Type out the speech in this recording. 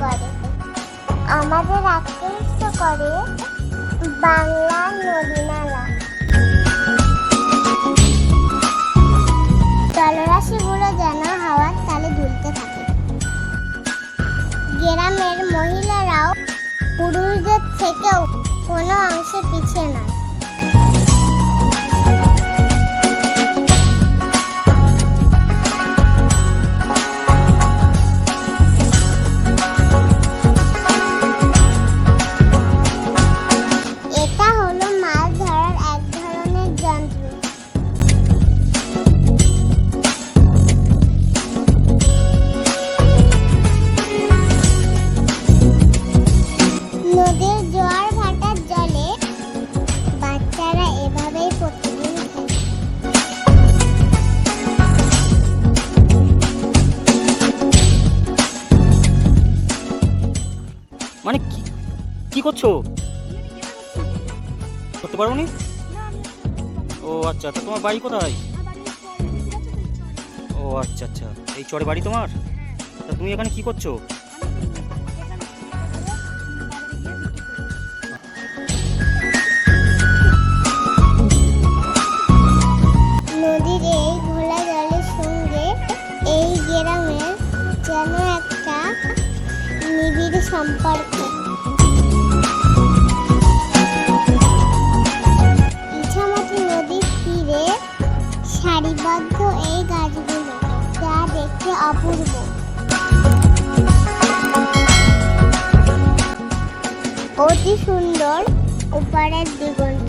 করে। আমাদের আকৃষ্ট করে বাংলা নদীনালা জলরাশিগুলো যেন হাওয়ার তালে ঝুলতে থাকে। গ্রামের মহিলারাও পুরুষদের থেকেও কোনো অংশে পিছিয়ে নয়। করছ? করতে পারো নি? ও আচ্ছা তা তোমার বাড়ি কোথায়? ও আচ্ছা আচ্ছা এই চরে বাড়ি তোমার? তা তুমি এখানে কি করছ? সঙ্গে এই একটা সম্পর্ক এই গাছগুলো যা দেখতে অপূর্ব। অতি সুন্দর ওপারের দিগন্ত।